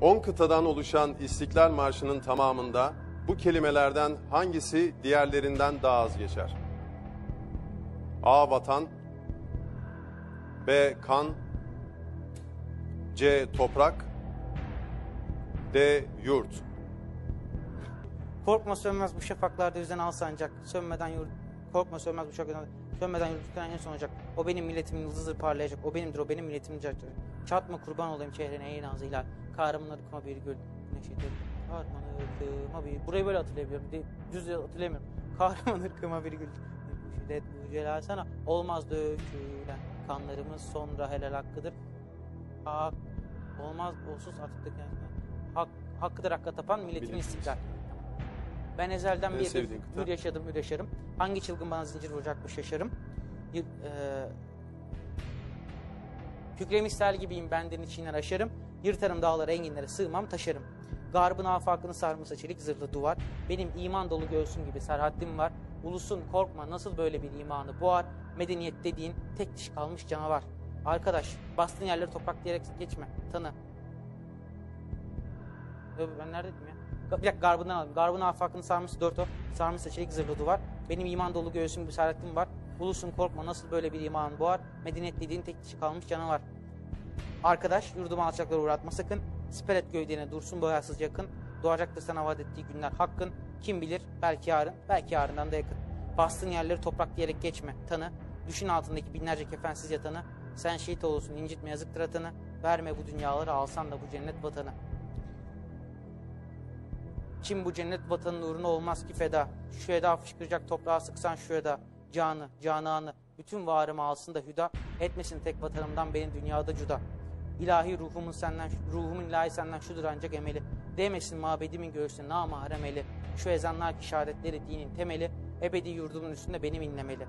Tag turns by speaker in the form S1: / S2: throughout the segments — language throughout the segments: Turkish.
S1: 10 kıtadan oluşan İstiklal Marşı'nın tamamında bu kelimelerden hangisi diğerlerinden daha az geçer? A. Vatan B. Kan C. Toprak D. Yurt
S2: Korkma sönmez bu şafaklarda yüzen al sancak. Sönmeden yurt Korkma sönmez bu şafaklarda Sönmeden yürütülen en son olacak. O benim milletimin yıldızıdır parlayacak. O benimdir, o benim milletimin cacıdır. Çatma kurban olayım çehrene ey nazı hilal. Kahraman ırkıma bir gül. Neşedir. Kahraman ırkıma bir... Burayı böyle hatırlayabiliyorum. De- Düz hatırlayamıyorum. Kahraman ırkıma bir gül. Şiddet bu celal sana. Olmaz dökülen kanlarımız sonra helal hakkıdır. Hak, olmaz olsuz artık dökülen. Hak, hakkıdır hakka tapan milletimin istiklal. Ben ezelden
S1: En
S2: bir hür yaşadım, hür yaşarım. Hangi çılgın bana zincir vuracakmış şaşarım. Y- eee Kükre misal gibiyim benden içinden aşarım. Yırtarım dağları enginlere sığmam taşarım. Garbın afakını sarmasa çelik zırhlı duvar. Benim iman dolu göğsüm gibi serhaddim var. Ulusun korkma nasıl böyle bir imanı boğar. Medeniyet dediğin tek diş kalmış canavar. Arkadaş bastığın yerleri toprak diyerek geçme. Tanı. Ben neredeydim ya? Bir dakika garbından alayım. Garbın afakını sarmışsa dört o. Sarmışsa çelik zırhlı duvar. Benim iman dolu göğsüm gibi serhatim var. Ulusun korkma nasıl böyle bir iman boğar. Medeniyet dediğin tek dişi kalmış canavar. Arkadaş yurduma alçaklara uğratma sakın. Siper et gövdene dursun boyasız yakın. Doğacaktır sana vaat ettiği günler hakkın. Kim bilir belki yarın belki yarından da yakın. Bastığın yerleri toprak diyerek geçme tanı. Düşün altındaki binlerce kefensiz yatanı. Sen şehit olursun incitme yazıktır atanı. Verme bu dünyaları alsan da bu cennet vatanı. Kim bu cennet vatanın uğruna olmaz ki feda. Şu eda fışkıracak toprağa sıksan şu eda. Canı, cananı, bütün varımı alsın da hüda. Etmesin tek vatanımdan benim dünyada cuda. İlahi ruhumun senden, ruhumun ilahi senden şudur ancak emeli. Değmesin mabedimin göğsüne namahrem eli. Şu ezanlar ki şehadetleri dinin temeli. Ebedi yurdumun üstünde benim inlemeli.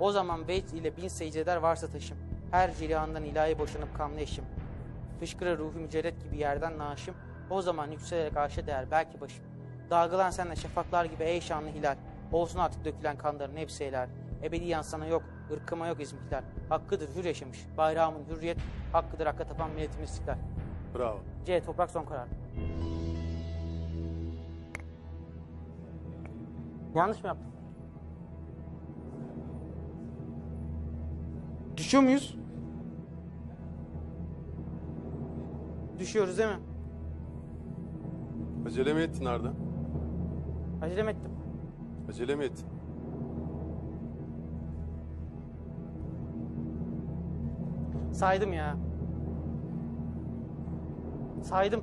S2: O zaman beyt ile bin secdeler varsa taşım. Her cilihandan ilahi boşanıp kanlı eşim. Fışkırır ruhu mücerret gibi yerden naşım. O zaman yükselerek arşa değer belki başım. Dalgalan senle şafaklar gibi ey şanlı hilal. Olsun artık dökülen kanların hepsi helal. Ebediyen sana yok, ırkıma yok hilal. Hakkıdır hür yaşamış, bayrağımın hürriyet. Hakkıdır hakka tapan milletimin istiklal.
S1: Bravo.
S2: C. Toprak son karar. Yanlış mı yaptım? Düşüyor muyuz? Düşüyoruz değil mi?
S1: Acele mi ettin Arda?
S2: Acele mi ettim?
S1: Acele mi ettin?
S2: Saydım ya. Saydım.